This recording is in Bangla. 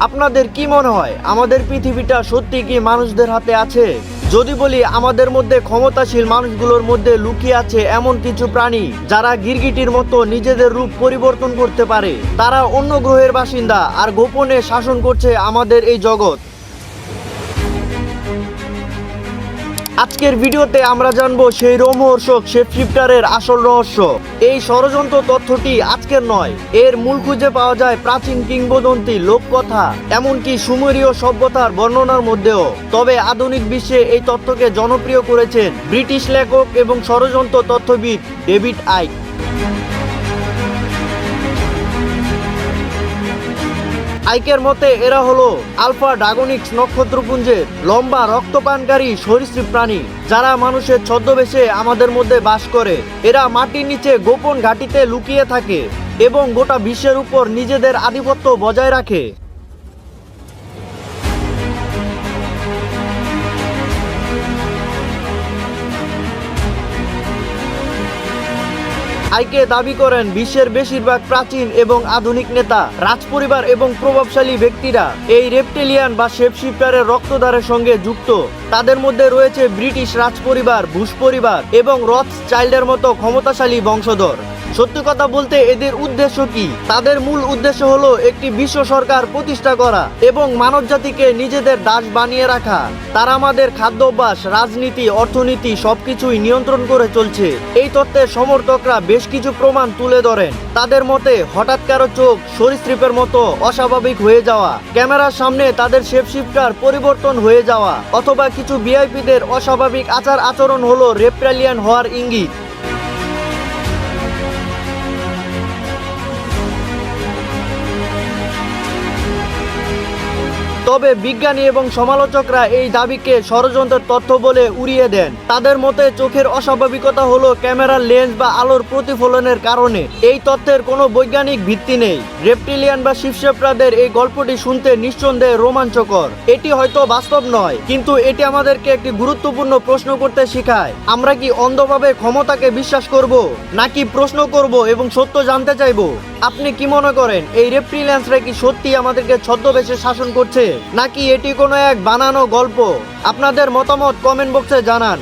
আপনাদের কি মনে হয়? আমাদের পৃথিবীটা সত্যি কি মানুষদের হাতে আছে? যদি বলি, আমাদের মধ্যে ক্ষমতাশীল মানুষগুলোর মধ্যে লুকিয়ে আছে এমন কিছু প্রাণী যারা গিরগিটির মতো নিজেদের রূপ পরিবর্তন করতে পারে। তারা অন্য গ্রহের বাসিন্দা আর গোপনে শাসন করছে আমাদের এই জগৎ। আজকের ভিডিওতে আমরা জানব সেই রোমহর্ষক শেফ শিফটারের আসল রহস্য। এই ষড়যন্ত্র তথ্যটি আজকের নয়। এর মূল খুঁজে পাওয়া যায় প্রাচীন কিংবদন্তি লোককথা, এমনকি সুমেরীয় সভ্যতার বর্ণনার মধ্যেও। তবে আধুনিক বিশ্বে এই তথ্যকে জনপ্রিয় করেছেন ব্রিটিশ লেখক এবং ষড়যন্ত্র তথ্যবিদ ডেভিড আইক। আইকের মতে, এরা হলো আলফা ডাগনিক্স নক্ষত্রপুঞ্জের লম্বা রক্তপানকারী সরীসৃপ প্রাণী, যারা মানুষের ছদ্মবেশে আমাদের মধ্যে বাস করে। এরা মাটির নিচে গোপন ঘাটিতে লুকিয়ে থাকে এবং গোটা বিশ্বের উপর নিজেদের আধিপত্য বজায় রাখে। আইকে দাবি করেন বিশ্বের বেশিরভাগ প্রাচীন এবং আধুনিক নেতা, রাজপরিবার এবং প্রভাবশালী ব্যক্তিরা। এই রেপটেলিয়ান বা শেপশিফটারের রক্তদারের সঙ্গে যুক্ত। তাদের মধ্যে রয়েছে ব্রিটিশ রাজপরিবার, বুশ পরিবার এবং রথ চাইল্ডের মতো ক্ষমতাশালী বংশধর। সত্যি কথা বলতে এদের উদ্দেশ্য কি? তাদের মূল উদ্দেশ্য হলো একটি বিশ্ব সরকার প্রতিষ্ঠা করা এবং মানব জাতিকে নিজেদের দাস বানিয়ে রাখা। তারা আমাদের খাদ্যাভ্যাস, রাজনীতি, অর্থনীতি সবকিছুই নিয়ন্ত্রণ করে চলছে। এই তত্ত্বের সমর্থকরা বেশ কিছু প্রমাণ তুলে ধরেন। তাদের মতে, হঠাৎ কারও চোখ সরীসৃপের মতো অস্বাভাবিক হয়ে যাওয়া, ক্যামেরার সামনে তাদের শেপ শিফটার পরিবর্তন হয়ে যাওয়া, অথবা কিছু ভিআইপিদের অস্বাভাবিক আচার আচরণ হলো রেপ্টালিয়ান হওয়ার ইঙ্গিত। তবে বিজ্ঞানী এবং সমালোচকরা এই দাবিকে ষড়যন্ত্রের তথ্য বলে উড়িয়ে দেন। তাদের মতে চোখের অস্বাভাবিকতা হলো ক্যামেরার লেন্স বা আলোর প্রতিফলনের কারণে। এই তথ্যের কোনো বৈজ্ঞানিক ভিত্তি নেই। রেপটিলিয়ান বা শিবশেপরাদের এই গল্পটি শুনতে নিঃসন্দেহে রোমাঞ্চকর। এটি হয়তো বাস্তব নয়, কিন্তু এটি আমাদেরকে একটি গুরুত্বপূর্ণ প্রশ্ন করতে শেখায়। আমরা কি অন্ধভাবে ক্ষমতাকে বিশ্বাস করব, নাকি প্রশ্ন করব এবং সত্য জানতে চাইব? আপনি কি মনে করেন, এই রেফ্রিল্যান্সরা কি সত্যি আমাদেরকে ছদ্মবেশে শাসন করছে? নাকি এটি কোনো এক বানানো গল্প? আপনাদের মতামত কমেন্ট বক্সে জানান।